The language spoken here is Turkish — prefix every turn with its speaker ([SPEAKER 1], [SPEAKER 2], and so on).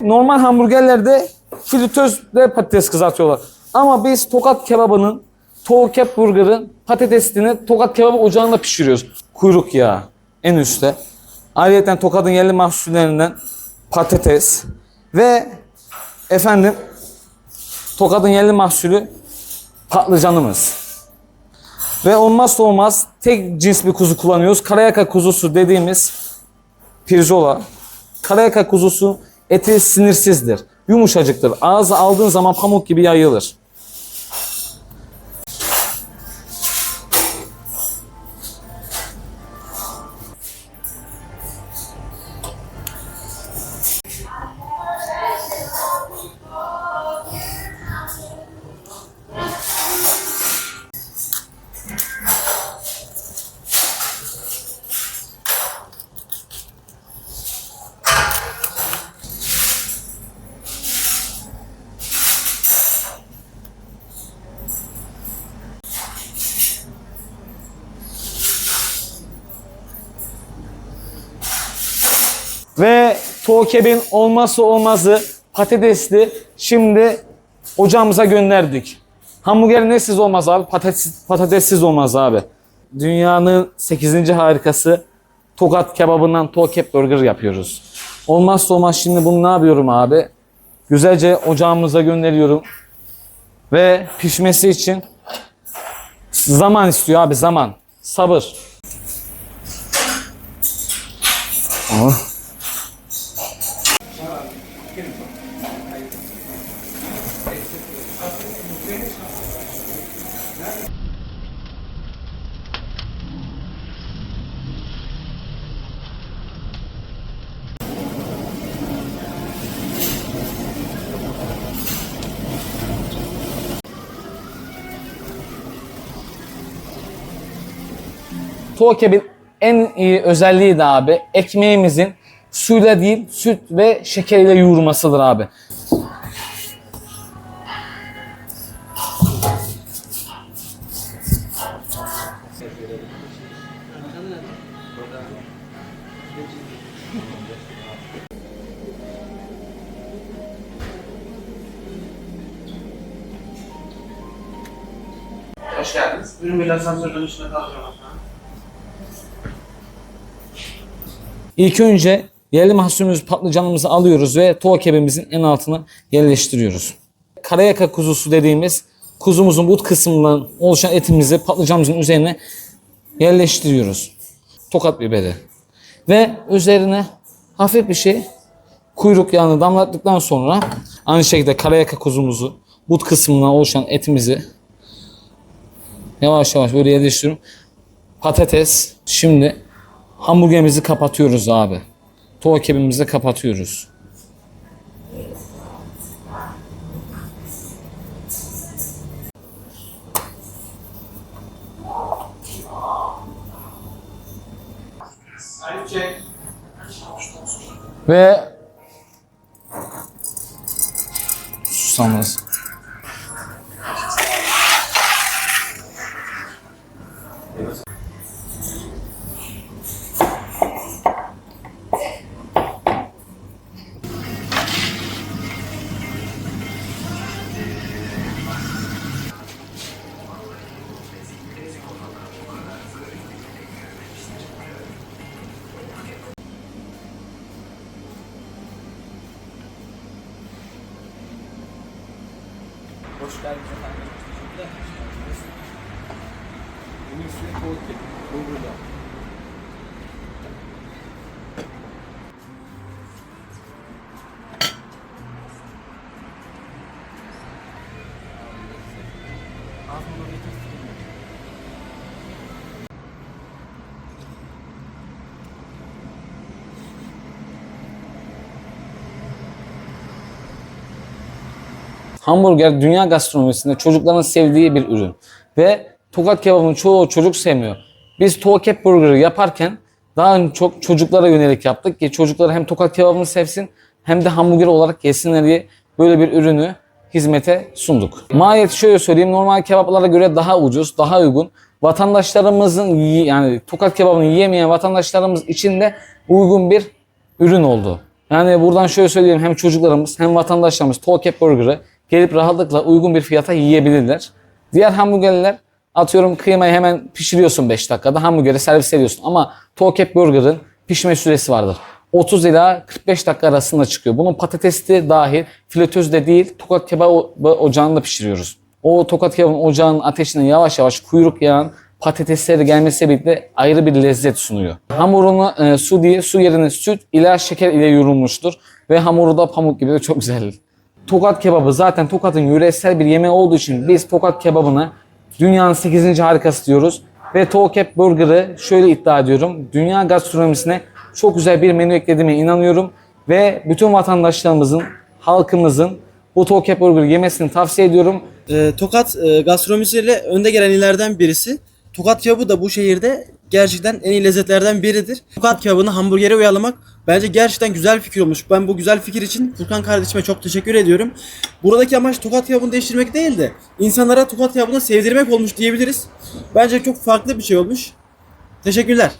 [SPEAKER 1] Normal hamburgerlerde fritözle patates kızartıyorlar. Ama biz tokat kebabının, tavuk kep burgerin patatesini tokat kebabı ocağında pişiriyoruz. Kuyruk yağı en üstte. Ayrıca tokatın yerli mahsullerinden patates ve efendim tokatın yerli mahsulü patlıcanımız. Ve olmazsa olmaz tek cins bir kuzu kullanıyoruz. Karayaka kuzusu dediğimiz pirzola. Karayaka kuzusu eti sinirsizdir. Yumuşacıktır. Ağza aldığın zaman pamuk gibi yayılır. Ve Tokeb'in olmazsa olmazı patatesli. Şimdi ocağımıza gönderdik. Hamburger nesiz olmaz abi? Patates, patatessiz olmaz abi. Dünyanın 8. harikası Tokat kebabından Tokep burger yapıyoruz. Olmazsa olmaz şimdi bunu ne yapıyorum abi? Güzelce ocağımıza gönderiyorum. Ve pişmesi için zaman istiyor abi zaman. Sabır. Aa. Tokeb'in en iyi özelliği de abi ekmeğimizin suyla değil süt ve şeker ile yoğurmasıdır abi.
[SPEAKER 2] Hoş geldiniz. Buyurun bir asansör dönüşüne kaldıralım.
[SPEAKER 1] İlk önce yerli mahsulümüz patlıcanımızı alıyoruz ve tokebimizin en altına yerleştiriyoruz. Karayaka kuzusu dediğimiz kuzumuzun but kısmından oluşan etimizi patlıcanımızın üzerine yerleştiriyoruz. Tokat biberi. Ve üzerine hafif bir şey kuyruk yağını damlattıktan sonra aynı şekilde karayaka kuzumuzu but kısmından oluşan etimizi yavaş yavaş böyle yerleştiriyorum. Patates şimdi hamburgerimizi kapatıyoruz abi. Tava kebabımızı kapatıyoruz. Ve susamız.
[SPEAKER 2] Hoş geldiniz efendim. Benim ismim Kovuk Bu burada.
[SPEAKER 1] Hamburger dünya gastronomisinde çocukların sevdiği bir ürün. Ve tokat kebabını çoğu çocuk sevmiyor. Biz tokat burgeri yaparken daha çok çocuklara yönelik yaptık ki çocuklar hem tokat kebabını sevsin hem de hamburger olarak yesinler diye böyle bir ürünü hizmete sunduk. Maliyeti şöyle söyleyeyim normal kebaplara göre daha ucuz, daha uygun. Vatandaşlarımızın yani tokat kebabını yiyemeyen vatandaşlarımız için de uygun bir ürün oldu. Yani buradan şöyle söyleyeyim hem çocuklarımız hem vatandaşlarımız Cap Burger'ı gelip rahatlıkla uygun bir fiyata yiyebilirler. Diğer hamburgerler atıyorum kıymayı hemen pişiriyorsun 5 dakikada hamburgeri servis ediyorsun ama Cap Burger'ın pişme süresi vardır. 30 ila 45 dakika arasında çıkıyor. Bunun patatesi de dahil, filetöz de değil, tokat kebabı ocağında pişiriyoruz. O tokat kebabın ocağın ateşine yavaş yavaş kuyruk yağın patatesleri gelmesiyle birlikte ayrı bir lezzet sunuyor. Hamurunu e, su diye su yerine süt ila şeker ile yoğrulmuştur ve hamuru da pamuk gibi de çok güzel. Tokat kebabı zaten Tokat'ın yöresel bir yemeği olduğu için biz Tokat kebabını dünyanın 8. harikası diyoruz. Ve Cap Burger'ı şöyle iddia ediyorum. Dünya gastronomisine çok güzel bir menü eklediğime inanıyorum. Ve bütün vatandaşlarımızın, halkımızın bu Cap Burger yemesini tavsiye ediyorum.
[SPEAKER 3] Ee, Tokat e, gastronomisiyle önde gelen illerden birisi. Tokat kebabı da bu şehirde gerçekten en iyi lezzetlerden biridir. Tokat kebabını hamburgere uyarlamak bence gerçekten güzel fikir olmuş. Ben bu güzel fikir için Furkan kardeşime çok teşekkür ediyorum. Buradaki amaç Tokat kebabını değiştirmek değil de insanlara Tokat kebabını sevdirmek olmuş diyebiliriz. Bence çok farklı bir şey olmuş. Teşekkürler.